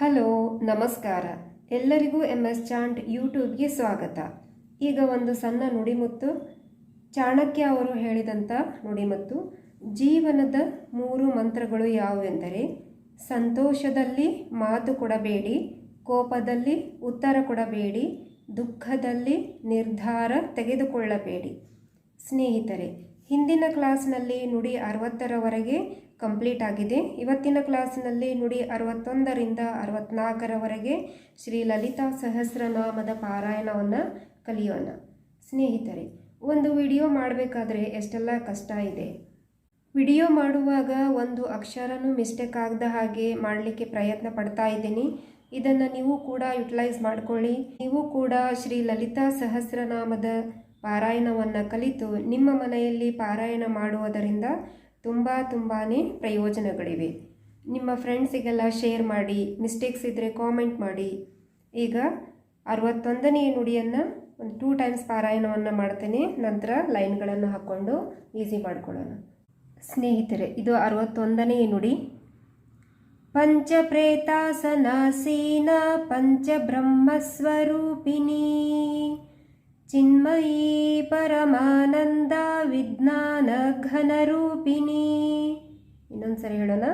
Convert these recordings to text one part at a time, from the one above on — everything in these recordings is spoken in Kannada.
ಹಲೋ, ನಮಸ್ಕಾರ. ಎಲ್ಲರಿಗೂ ಎಂ ಎಸ್ ಚಾಂಟ್ ಯೂಟ್ಯೂಬ್ಗೆ ಸ್ವಾಗತ. ಈಗ ಒಂದು ಸಣ್ಣ ನುಡಿಮುತ್ತು. ಚಾಣಕ್ಯ ಅವರು ಹೇಳಿದಂಥ ನುಡಿಮುತ್ತು. ಜೀವನದ ಮೂರು ಮಂತ್ರಗಳು ಯಾವುವೆಂದರೆ, ಸಂತೋಷದಲ್ಲಿ ಮಾತು ಕೊಡಬೇಡಿ, ಕೋಪದಲ್ಲಿ ಉತ್ತರ ಕೊಡಬೇಡಿ, ದುಃಖದಲ್ಲಿ ನಿರ್ಧಾರ ತೆಗೆದುಕೊಳ್ಳಬೇಡಿ. ಸ್ನೇಹಿತರೆ, ಹಿಂದಿನ ಕ್ಲಾಸ್ನಲ್ಲಿ ನುಡಿ ಅರವತ್ತರವರೆಗೆ ಕಂಪ್ಲೀಟ್ ಆಗಿದೆ. ಇವತ್ತಿನ ಕ್ಲಾಸ್ನಲ್ಲಿ ನುಡಿ ಅರವತ್ತೊಂದರಿಂದ ಅರವತ್ನಾಲ್ಕರವರೆಗೆ ಶ್ರೀ ಲಲಿತಾ ಸಹಸ್ರನಾಮದ ಪಾರಾಯಣವನ್ನು ಕಲಿಯೋಣ. ಸ್ನೇಹಿತರೆ, ಒಂದು ವಿಡಿಯೋ ಮಾಡಬೇಕಾದ್ರೆ ಎಷ್ಟೆಲ್ಲ ಕಷ್ಟ ಇದೆ. ವಿಡಿಯೋ ಮಾಡುವಾಗ ಒಂದು ಅಕ್ಷರನೂ ಮಿಸ್ಟೇಕ್ ಆಗದ ಹಾಗೆ ಮಾಡಲಿಕ್ಕೆ ಪ್ರಯತ್ನ ಪಡ್ತಾ ಇದ್ದೀನಿ. ಇದನ್ನು ನೀವು ಕೂಡ ಯುಟಿಲೈಸ್ ಮಾಡಿಕೊಳ್ಳಿ. ನೀವು ಕೂಡ ಶ್ರೀ ಲಲಿತಾ ಸಹಸ್ರನಾಮದ ಪಾರಾಯಣವನ್ನು ಕಲಿತು ನಿಮ್ಮ ಮನೆಯಲ್ಲಿ ಪಾರಾಯಣ ಮಾಡುವುದರಿಂದ ತುಂಬ ತುಂಬಾ ಪ್ರಯೋಜನಗಳಿವೆ. ನಿಮ್ಮ ಫ್ರೆಂಡ್ಸಿಗೆಲ್ಲ ಶೇರ್ ಮಾಡಿ, ಮಿಸ್ಟೇಕ್ಸ್ ಇದ್ದರೆ ಕಾಮೆಂಟ್ ಮಾಡಿ. ಈಗ ಅರವತ್ತೊಂದನೇ ನುಡಿಯನ್ನು ಒಂದು ಟೂ ಟೈಮ್ಸ್ ಪಾರಾಯಣವನ್ನು ಮಾಡ್ತೇನೆ. ನಂತರ ಲೈನ್ಗಳನ್ನು ಹಾಕ್ಕೊಂಡು ಈಸಿ ಮಾಡ್ಕೊಳ್ಳೋಣ. ಸ್ನೇಹಿತರೆ, ಇದು ಅರವತ್ತೊಂದನೇ ನುಡಿ. ಪಂಚಪ್ರೇತಾಸನಾಸೀನ ಪಂಚಬ್ರಹ್ಮಸ್ವರೂಪಿಣಿ. ಚಿನ್ಮಯೀ ಪರಮಾನಂದ ವಿಜ್ಞಾನ ಘನರೂಪಿಣಿ ಇನ್ನೊಂದ್ಸರಿ ಹೇಳೋಣ.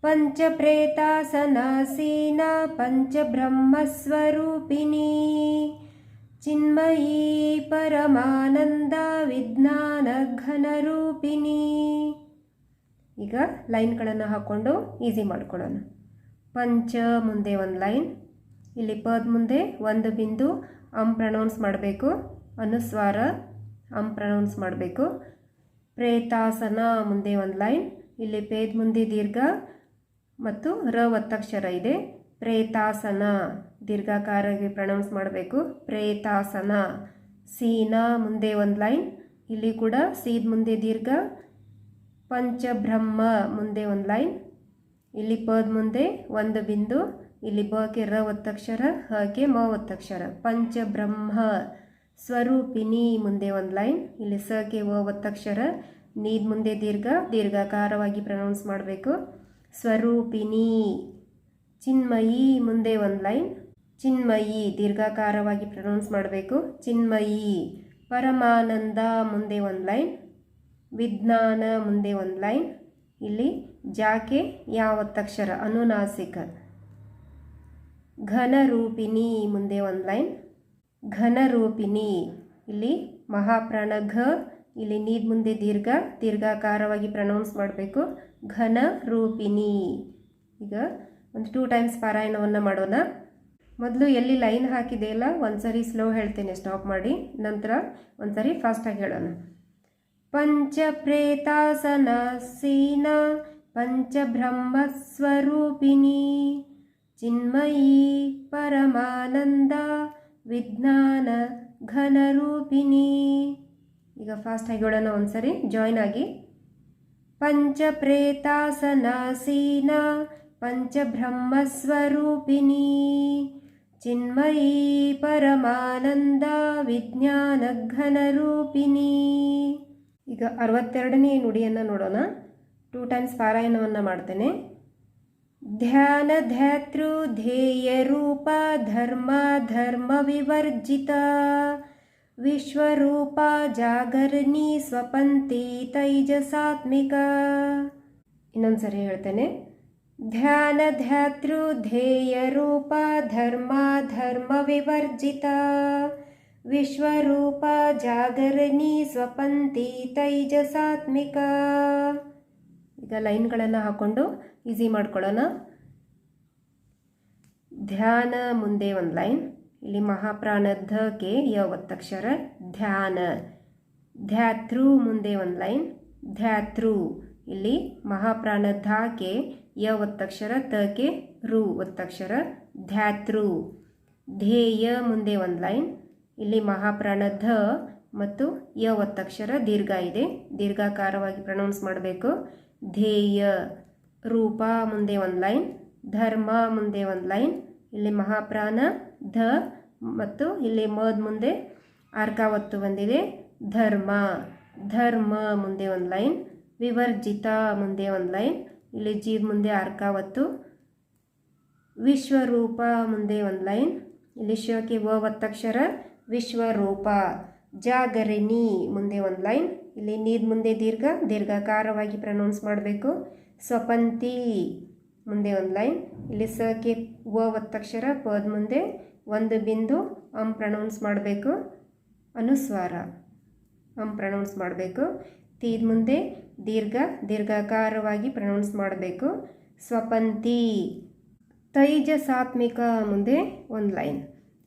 ಪಂಚಪ್ರೇತಾಸನಾಸೀನ ಪಂಚಬ್ರಹ್ಮಸ್ವರೂಪಿಣಿ. ಚಿನ್ಮಯೀ ಪರಮಾನಂದ ವಿಜ್ಞಾನ ಘನರೂಪಿಣಿ ಈಗ ಲೈನ್ಗಳನ್ನು ಹಾಕ್ಕೊಂಡು ಈಸಿ ಮಾಡ್ಕೊಳ್ಳೋಣ. ಪಂಚ ಮುಂದೆ ಒಂದು ಲೈನ್. ಇಲ್ಲಿ ಪದ ಮುಂದೆ ಒಂದು ಬಿಂದು ಅಂ ಪ್ರನೌನ್ಸ್ ಮಾಡಬೇಕು, ಅನುಸ್ವಾರ ಅಂ ಪ್ರನೌನ್ಸ್ ಮಾಡಬೇಕು. ಪ್ರೇತಾಸನ ಮುಂದೆ ಒಂದು ಲೈನ್ ಇಲ್ಲಿ ಪೇದ್ ಮುಂದೆ ದೀರ್ಘ ಮತ್ತು ರ ಒತ್ತಕ್ಷರ ಇದೆ. ಪ್ರೇತಾಸನ ದೀರ್ಘಾಕಾರ ಪ್ರನೌನ್ಸ್ ಮಾಡಬೇಕು. ಪ್ರೇತಾಸನ, ಸೀನ ಮುಂದೆ ಒಂದು ಲೈನ್ ಇಲ್ಲಿ ಕೂಡ ಸೀದ್ ಮುಂದೆ ದೀರ್ಘ, ಪಂಚಬ್ರಹ್ಮ ಮುಂದೆ ಒಂದು ಲೈನ್ ಇಲ್ಲಿ ಪದ ಮುಂದೆ ಒಂದು ಬಿಂದು ಇಲ್ಲಿ ಬಗೆ ರ ಒತ್ತಕ್ಷರ ಹಾಗೆ ಮ ಒತ್ತಕ್ಷರ. ಪಂಚಬ್ರಹ್ಮ ಸ್ವರೂಪಿಣಿ ಮುಂದೆ ಒಂದು ಲೈನ್. ಇಲ್ಲಿ ಸಗೆ ವ ಒತ್ತಕ್ಷರ, ನೀದ್ ಮುಂದೆ ದೀರ್ಘ, ದೀರ್ಘಕಾರವಾಗಿ ಪ್ರನೌನ್ಸ್ ಮಾಡಬೇಕು. ಸ್ವರೂಪಿಣಿ, ಚಿನ್ಮಯಿ ಮುಂದೆ ಒಂದು ಲೈನ್. ಚಿನ್ಮಯಿ, ದೀರ್ಘಕಾರವಾಗಿ ಪ್ರನೌನ್ಸ್ ಮಾಡಬೇಕು. ಚಿನ್ಮಯಿ, ಪರಮಾನಂದ ಮುಂದೆ ಒಂದು ಲೈನ್. ವಿಜ್ಞಾನ ಮುಂದೆ ಒಂದು ಲೈನ್. ಇಲ್ಲಿ ಜಾಕೆ ಯಾವತ್ತಕ್ಷರ ಅನುನಾಸಿಕ. ಘನರೂಪಿಣಿ ಮುಂದೆ ಒಂದು ಲೈನ್. ಘನರೂಪಿಣಿ, ಇಲ್ಲಿ ಮಹಾಪ್ರಾಣ ಘ ಇಲ್ಲಿ ನೀದ್ ಮುಂದೆ ದೀರ್ಘ, ದೀರ್ಘಾಕಾರವಾಗಿ ಪ್ರನೌನ್ಸ್ ಮಾಡಬೇಕು. ಘನ ರೂಪಿಣಿ ಈಗ ಒಂದು ಟೂ ಟೈಮ್ಸ್ ಪಾರಾಯಣವನ್ನು ಮಾಡೋಣ. ಮೊದಲು ಎಲ್ಲಿ ಲೈನ್ ಹಾಕಿದೆಯಲ್ಲ ಒಂದ್ಸರಿ ಸ್ಲೋ ಹೇಳ್ತೇನೆ ಸ್ಟಾಪ್ ಮಾಡಿ. ನಂತರ ಒಂದ್ಸರಿ ಫಾಸ್ಟಾಗಿ ಹೇಳೋಣ. ಪಂಚ ಪ್ರೇತಾಸನಸೀನ ಪಂಚಬ್ರಹ್ಮಸ್ವರೂಪಿಣಿ. ಚಿನ್ಮಯೀ ಪರಮಾನಂದ ವಿಜ್ಞಾನ ಘನರೂಪಿಣಿ. ಈಗ ಫಾಸ್ಟ್ ಆಗಿ ಹೇಳೋಣ ಒಂದ್ಸರಿ. ಜಾಯ್ನ್ ಆಗಿ. ಪಂಚಪ್ರೇತಾಸನಾಸೀನ ಪಂಚಬ್ರಹ್ಮಸ್ವರೂಪಿಣಿ. ಚಿನ್ಮಯೀ ಪರಮಾನಂದ ವಿಜ್ಞಾನ ಘನರೂಪಿಣಿ. ಈಗ ಅರವತ್ತೆರಡನೇ ನುಡಿಯನ್ನು ನೋಡೋಣ. ಟೂ ಟೈಮ್ಸ್ ಪಾರಾಯಣವನ್ನು ಮಾಡ್ತೇನೆ. ಧ್ಯಾನ ಧ್ಯಾತೃ ಧ್ಯೇಯ ರೂಪ ಧರ್ಮ ಧರ್ಮ ವಿವರ್ಜಿತ. ವಿಶ್ವರೂಪ ಜಾಗರಣಿ ಸ್ವಪಂತಿ ತೈಜಸಾತ್ಮಿಕ. ಇನ್ನೊಂದ್ಸರಿ ಹೇಳ್ತೇನೆ. ಧ್ಯಾನ ಧ್ಯಾತೃ ಧ್ಯೇಯ ರೂಪ ಧರ್ಮ ಧರ್ಮ ವಿವರ್ಜಿತ. ವಿಶ್ವರೂಪ ಜಾಗರಣಿ ಸ್ವಪಂತಿ ತೈಜಸಾತ್ಮಿಕ. ಈಗ ಲೈನ್ಗಳನ್ನು ಹಾಕ್ಕೊಂಡು ಈಸಿ ಮಾಡ್ಕೊಳ್ಳೋಣ. ಧ್ಯಾನ ಮುಂದೆ ಒಂದು ಲೈನ್. ಇಲ್ಲಿ ಮಹಾಪ್ರಾಣಧಕ್ಕೆ ಯ ಒತ್ತಕ್ಷರ ಧ್ಯಾನ. ಧ್ಯಾತೃ ಮುಂದೆ ಒಂದು ಲೈನ್. ಧ್ಯಾತೃ. ಇಲ್ಲಿ ಮಹಾಪ್ರಾಣಧಾಕೆ ಯ ಒತ್ತಕ್ಷರ ಕೆ ರು ಒತ್ತಕ್ಷರ ಧ್ಯಾತೃ. ಧ್ಯೇಯ ಮುಂದೆ ಒಂದು ಲೈನ್. ಇಲ್ಲಿ ಮಹಾಪ್ರಾಣ ಧ ಮತ್ತು ಯ ಒತ್ತಕ್ಷರ ದೀರ್ಘ ಇದೆ. ದೀರ್ಘಾಕಾರವಾಗಿ ಪ್ರನೌನ್ಸ್ ಮಾಡಬೇಕು. ಧ್ಯೇಯ. ರೂಪ ಮುಂದೆ ಒಂದು ಲೈನ್, ಧರ್ಮ ಮುಂದೆ ಒಂದು ಲೈನ್, ಇಲ್ಲಿ ಮಹಾಪ್ರಾಣ, ಧ ಮತ್ತು ಇಲ್ಲಿ ಮದ್ ಮುಂದೆ ಅರ್ಕಾವತ್ತು ಬಂದಿದೆ. ಧರ್ಮ ಧರ್ಮ ಮುಂದೆ ಒಂದು ಲೈನ್, ವಿವರ್ಜಿತ ಮುಂದೆ ಒಂದು ಲೈನ್, ಇಲ್ಲಿ ಜೀವ್ ಮುಂದೆ ಅರ್ಕಾವತ್ತು ವಿಶ್ವರೂಪ ಮುಂದೆ ಒಂದು ಲೈನ್, ಇಲ್ಲಿ ಶಿವಕ್ಕೆ ವ ಒತ್ತಕ್ಷರ, ವಿಶ್ವರೂಪ, ಜಾಗರಣಿ ಮುಂದೆ ಒಂದು ಲೈನ್, ಇಲ್ಲಿ ನೀದ್ ಮುಂದೆ ದೀರ್ಘ, ದೀರ್ಘಕಾರವಾಗಿ ಪ್ರನೌನ್ಸ್ ಮಾಡಬೇಕು. ಸ್ವಪಂತಿ ಮುಂದೆ ಒಂದು ಲೈನ್. ಇಲ್ಲಿ ಸ, ಕೆ, ವ ಒತ್ತಕ್ಷರ ಪದ ಮುಂದೆ ಒಂದು ಬಿಂದು ಅಂ ಪ್ರನೌನ್ಸ್ ಮಾಡಬೇಕು. ಅನುಸ್ವಾರ, ಅಂ ಪ್ರನೌನ್ಸ್ ಮಾಡಬೇಕು. ತೀದ ಮುಂದೆ ದೀರ್ಘ, ದೀರ್ಘಕಾರವಾಗಿ ಪ್ರನೌನ್ಸ್ ಮಾಡಬೇಕು. ಸ್ವಪಂತಿ ತೈಜ ಸಾತ್ಮಿಕ ಮುಂದೆ ಒಂದು ಲೈನ್.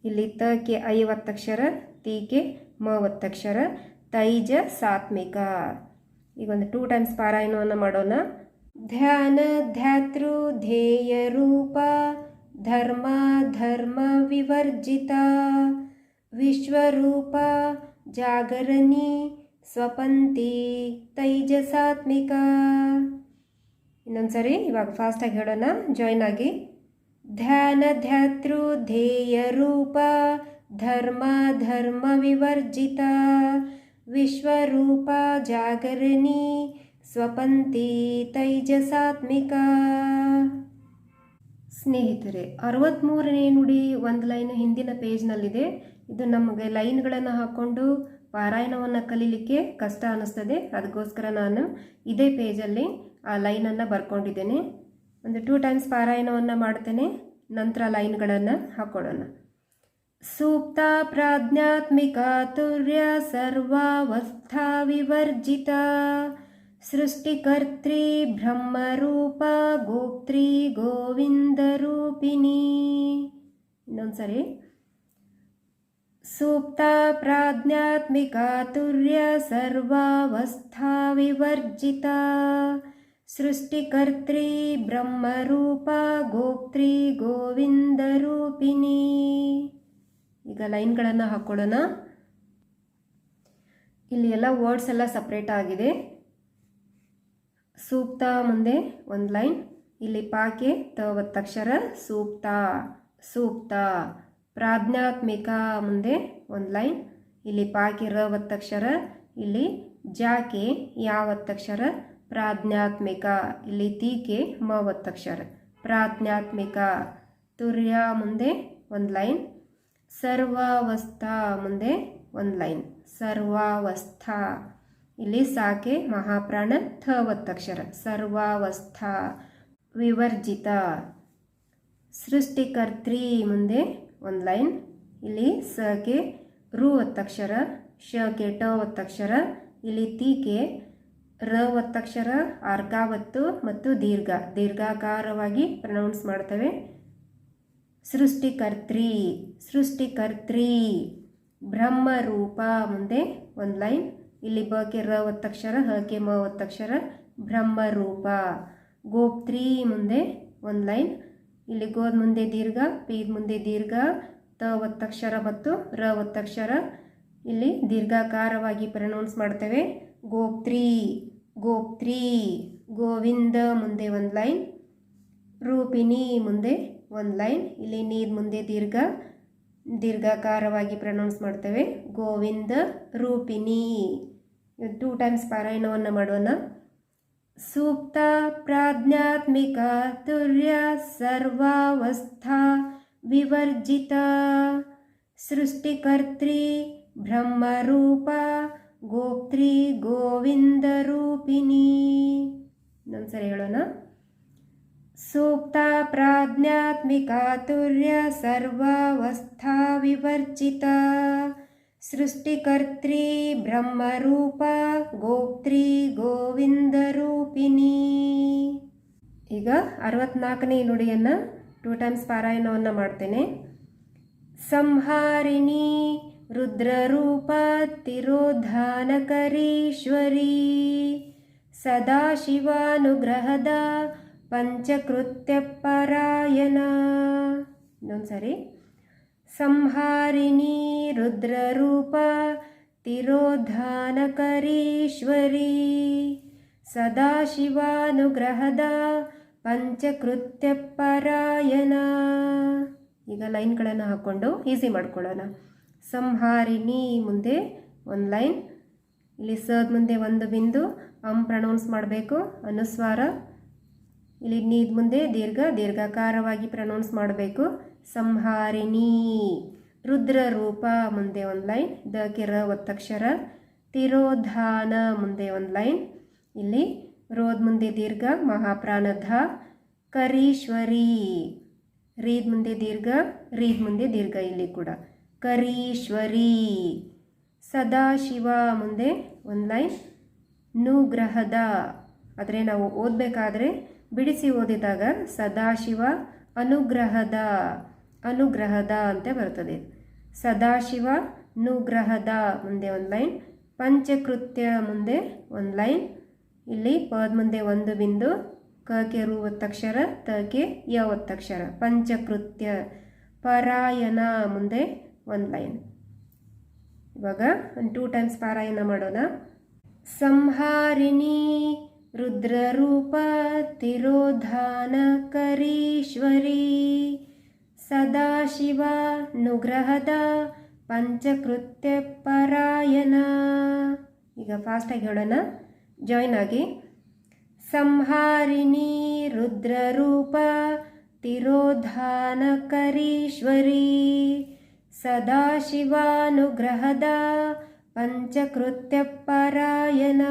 ಇಲ್ಲಿ ತ, ಕೆ, ಐ ಒತ್ತಕ್ಷರ, ತಿ, ಕೆ, ಮ ಒತ್ತಕ್ಷರ ತೈಜ ಸಾತ್ಮಿಕ ಈಗ ಒಂದು ಟೂ ಟೈಮ್ಸ್ ಪಾರಾಯಣವನ್ನು ಮಾಡೋಣ. ಧ್ಯಾನ ಧ್ಯಾತೃ ಧ್ಯೇಯ ರೂಪ ಧರ್ಮ ಧರ್ಮ ವಿವರ್ಜಿತ ವಿಶ್ವರೂಪ, ಜಾಗರಣಿ ಸ್ವಪಂತಿ ತೈಜಸಾತ್ಮಿಕ. ಇನ್ನೊಂದ್ಸರಿ ಇವಾಗ ಫಾಸ್ಟಾಗಿ ಹೇಳೋಣ ಜಾಯ್ನ್ ಆಗಿ. ಧ್ಯಾನ ಧ್ಯಾತೃ ಧ್ಯೇಯ ರೂಪ ಧರ್ಮ ಧರ್ಮ ವಿವರ್ಜಿತ ವಿಶ್ವರೂಪ, ಜಾಗರಣಿ ಸ್ವಪಂತಿ ತೈಜಸಾತ್ಮಿಕ. ಸ್ನೇಹಿತರೆ ಅರವತ್ತ್ಮೂರನೇ ನುಡಿ ಒಂದು ಲೈನ್ ಹಿಂದಿನ ಪೇಜ್ನಲ್ಲಿದೆ. ಇದು ನಮಗೆ ಲೈನ್ಗಳನ್ನು ಹಾಕ್ಕೊಂಡು ಪಾರಾಯಣವನ್ನು ಕಲೀಲಿಕ್ಕೆ ಕಷ್ಟ ಅನ್ನಿಸ್ತದೆ ಅದಕ್ಕೋಸ್ಕರ ನಾನು ಇದೇ ಪೇಜಲ್ಲಿ ಆ ಲೈನನ್ನು ಬರ್ಕೊಂಡಿದ್ದೇನೆ. ಒಂದು ಟೂ ಟೈಮ್ಸ್ ಪಾರಾಯಣವನ್ನು ಮಾಡ್ತೇನೆ, ನಂತರ ಲೈನ್ಗಳನ್ನು ಹಾಕ್ಕೊಡೋಣ ಸೂಕ್ತ ಪ್ರಾಜ್ಞಾತ್ಮಿಕ ತುರ್ಯ ಸರ್ವಾವಸ್ಥಾ ವಿವರ್ಜಿತ. ಸೃಷ್ಟಿಕರ್ತ್ರಿ ಬ್ರಹ್ಮರೂಪ ಗೋಪ್ತ್ರಿ ಗೋವಿಂದರೂಪಿಣಿ ಇನ್ನೊಂದ್ಸರಿ. ಸೂಕ್ತ ಪ್ರಾಜ್ಞಾತ್ಮಿಕ ತುರ್ಯ ಸರ್ವಾವಸ್ಥಾ ವಿವರ್ಜಿತ. ಸೃಷ್ಟಿಕರ್ತ್ರಿ ಬ್ರಹ್ಮರೂಪ ಗೋಪ್ತ್ರಿ ಗೋವಿಂದರೂಪಿಣಿ ಈಗ ಲೈನ್ಗಳನ್ನು ಹಾಕ್ಕೊಳ್ಳೋಣ ಇಲ್ಲಿ ಎಲ್ಲ ವರ್ಡ್ಸ್ ಎಲ್ಲ ಸಪ್ರೇಟ್ ಆಗಿದೆ. ಸೂಕ್ತ ಮುಂದೆ ಒಂದು ಲೈನ್. ಇಲ್ಲಿ ಪಾಕೆ ತ ಒತ್ತಕ್ಷರ ಸೂಕ್ತ ಸೂಕ್ತ. ಪ್ರಾಜ್ಞಾತ್ಮಿಕ ಮುಂದೆ ಒಂದು ಲೈನ್. ಇಲ್ಲಿ ಪಾಕೆ ರ ಒತ್ತಕ್ಷರ ಇಲ್ಲಿ ಜಾಕೆ ಯಾವತ್ತಕ್ಷರ. ಪ್ರಾಜ್ಞಾತ್ಮಿಕ, ಇಲ್ಲಿ ತೀಕೆ ಮ ಒತ್ತಕ್ಷರ ಪ್ರಾಜ್ಞಾತ್ಮಿಕ, ತುರ್ಯ ಮುಂದೆ ಒಂದು ಲೈನ್. ಸರ್ವಾವಸ್ಥಾ ಮುಂದೆ ಒಂದು ಲೈನ್. ಸರ್ವಾವಸ್ಥಾ. ಇಲ್ಲಿ ಸಾಕೆ ಮಹಾಪ್ರಾಣ ಥ ಒತ್ತಕ್ಷರ ಸರ್ವಾವಸ್ಥಾ ವಿವರ್ಜಿತ. ಸೃಷ್ಟಿಕರ್ತ್ರಿ ಮುಂದೆ ಒಂದು ಲೈನ್. ಇಲ್ಲಿ ಸಕೆ ರು ಒತ್ತಕ್ಷರ ಶಕೆ ಟ ಒತ್ತಕ್ಷರ ಇಲ್ಲಿ ತೀಕೆ ರ ಒತ್ತಕ್ಷರ ಅರ್ಕಾವತ್ತು ಮತ್ತು ದೀರ್ಘ. ದೀರ್ಘಾಕಾರವಾಗಿ ಪ್ರನೌನ್ಸ್ ಮಾಡ್ತವೆ. ಸೃಷ್ಟಿಕರ್ತ್ರಿ ಸೃಷ್ಟಿಕರ್ತ್ರಿ ಬ್ರಹ್ಮರೂಪ ಮುಂದೆ ಒಂದು ಲೈನ್. ಇಲ್ಲಿ ಬ, ಕೆ, ರ ಒತ್ತಕ್ಷರ ಹ, ಕೆ, ಮ ಒತ್ತಕ್ಷರ ಬ್ರಹ್ಮರೂಪ ಗೋಪ್ತ್ರಿ ಮುಂದೆ ಒಂದು ಲೈನ್. ಇಲ್ಲಿ ಗೋದ್ ಮುಂದೆ ದೀರ್ಘ, ಪೀದ್ ಮುಂದೆ ದೀರ್ಘ, ತ ಒತ್ತಕ್ಷರ ಮತ್ತು ರ ಒತ್ತಕ್ಷರ ಇಲ್ಲಿ ದೀರ್ಘಾಕಾರವಾಗಿ ಪ್ರನೌನ್ಸ್ ಮಾಡ್ತೇವೆ. ಗೋಪ್ತ್ರಿ ಗೋಪ್ತ್ರಿ ಗೋವಿಂದ ಮುಂದೆ ಒಂದು ಲೈನ್. ರೂಪಿಣಿ ಮುಂದೆ ಒಂದು ಲೈನ್. ಇಲ್ಲಿ ನೀರ್ ಮುಂದೆ ದೀರ್ಘ, ದೀರ್ಘಾಕಾರವಾಗಿ ಪ್ರನೌನ್ಸ್ ಮಾಡ್ತೇವೆ. ಗೋವಿಂದ, ರೂಪಿಣಿ. ಟೂ ಟೈಮ್ಸ್ ಪಾರಾಯಣವನ್ನು ಮಾಡೋಣ ಸೂಕ್ತ ಪ್ರಾಜ್ಞಾತ್ಮಿಕ ತುರ್ಯ ಸರ್ವಾವಸ್ಥಾ ವಿವರ್ಜಿತ ಸೃಷ್ಟಿಕರ್ತ್ರಿ ಬ್ರಹ್ಮರೂಪ ಗೋಪ್ತ್ರಿ ಗೋವಿಂದರೂಪಿಣಿ ಇನ್ನೊಂದ್ಸರಿ ಹೇಳೋಣ. ಸೂಕ್ತ ಪ್ರಾಜ್ಞಾತ್ಮಿಕ ತುರ್ಯ ಸರ್ವಾವಸ್ಥಾ ವಿವರ್ಜಿತ ಸೃಷ್ಟಿಕರ್ತ್ರಿ ಬ್ರಹ್ಮರೂಪ, ಗೋಪ್ತ್ರಿ, ಗೋವಿಂದರೂಪಿಣಿ. ಈಗ ಅರವತ್ನಾಲ್ಕನೇ ನುಡಿಯನ್ನು ಟೂ ಟೈಮ್ಸ್ ಪಾರಾಯಣವನ್ನು ಮಾಡ್ತೇನೆ. ಸಂಹಾರಿಣಿ, ರುದ್ರರೂಪ, ತಿರೋಧಾನಕರೀಶ್ವರಿ. ಸದಾಶಿವಾನುಗ್ರಹದ ಪಂಚಕೃತ್ಯ ಪರಾಯಣ ಇನ್ನೊಂದ್ಸರಿ. ಸಂಹಾರಿಣಿ ರುದ್ರರೂಪ, ತಿರೋಧಾನಕರೀಶ್ವರಿ, ಸದಾಶಿವಾನುಗ್ರಹದ ಪಂಚಕೃತ್ಯ ಪರಾಯಣ ಈಗ ಲೈನ್ಗಳನ್ನು ಹಾಕ್ಕೊಂಡು ಈಸಿ ಮಾಡ್ಕೊಳ್ಳೋಣ. ಸಂಹಾರಿಣಿ ಮುಂದೆ ಒಂದು ಲೈನ್, ಇಲ್ಲಿ ಸದ್ ಮುಂದೆ ಒಂದು ಬಿಂದು, ಅಂ ಪ್ರನೌನ್ಸ್ ಮಾಡಬೇಕು, ಅನುಸ್ವಾರ. ಇಲ್ಲಿ ನೀದ್ ಮುಂದೆ ದೀರ್ಘ, ದೀರ್ಘಕಾರವಾಗಿ ಪ್ರನೌನ್ಸ್ ಮಾಡಬೇಕು. ಸಂಹಾರಿಣಿ. ರುದ್ರ ರೂಪ ಮುಂದೆ ಒಂದು ಲೈನ್, ದ ಕಿರ ಒತ್ತಕ್ಷರ ತಿರೋಧಾನ ಮುಂದೆ ಒಂದು ಲೈನ್. ಇಲ್ಲಿ ರೋದ್ ಮುಂದೆ ದೀರ್ಘ ಮಹಾಪ್ರಾಣಧ ಕರೀಶ್ವರಿ. ರೀದ್ ಮುಂದೆ ದೀರ್ಘ, ರೀದ್ ಮುಂದೆ ದೀರ್ಘ ಇಲ್ಲಿ ಕೂಡ. ಕರೀಶ್ವರಿ. ಸದಾಶಿವ ಮುಂದೆ ಒಂದು ಲೈನ್. ನುಗ್ರಹದ. ಆದರೆ ನಾವು ಓದಬೇಕಾದ್ರೆ, ಬಿಡಿಸಿ ಓದಿದಾಗ ಸದಾಶಿವ, ಅನುಗ್ರಹದ. ಅನುಗ್ರಹದ ಅಂತ ಬರ್ತದೆ. ಸದಾಶಿವ ನುಗ್ರಹದ ಮುಂದೆ ಒಂದು ಲೈನ್, ಪಂಚಕೃತ್ಯ ಮುಂದೆ ಒಂದು ಲೈನ್. ಇಲ್ಲಿ ಪದ ಮುಂದೆ ಒಂದು ಬಿಂದು, ಕ ಕೆ ರು ಒತ್ತಕ್ಷರ, ತ ಕೆ ಯ ಒತ್ತಕ್ಷರ. ಪಂಚಕೃತ್ಯ, ಪಾರಾಯಣ ಮುಂದೆ ಒಂದು ಲೈನ್. ಇವಾಗ ಒಂದು ಟೂ ಟೈಮ್ಸ್ ಪಾರಾಯಣ ಮಾಡೋಣ. ಸಂಹಾರಿಣಿ ರುದ್ರರೂಪ ತಿರೋಧಾನ ಕರೀಶ್ವರಿ ಸದಾಶಿವ ಅನುಗ್ರಹದ ಪಂಚಕೃತ್ಯ ಪರಾಯಣ ಈಗ ಫಾಸ್ಟಾಗಿ ಹೇಳೋಣ. ಜಾಯ್ನ್ ಆಗಿ. ಸಂಹಾರಿಣಿ ರುದ್ರರೂಪ ತಿರೋಧಾನ ಕರೀಶ್ವರಿ ಸದಾಶಿವಾನುಗ್ರಹದ ಪಂಚಕೃತ್ಯ ಪರಾಯಣ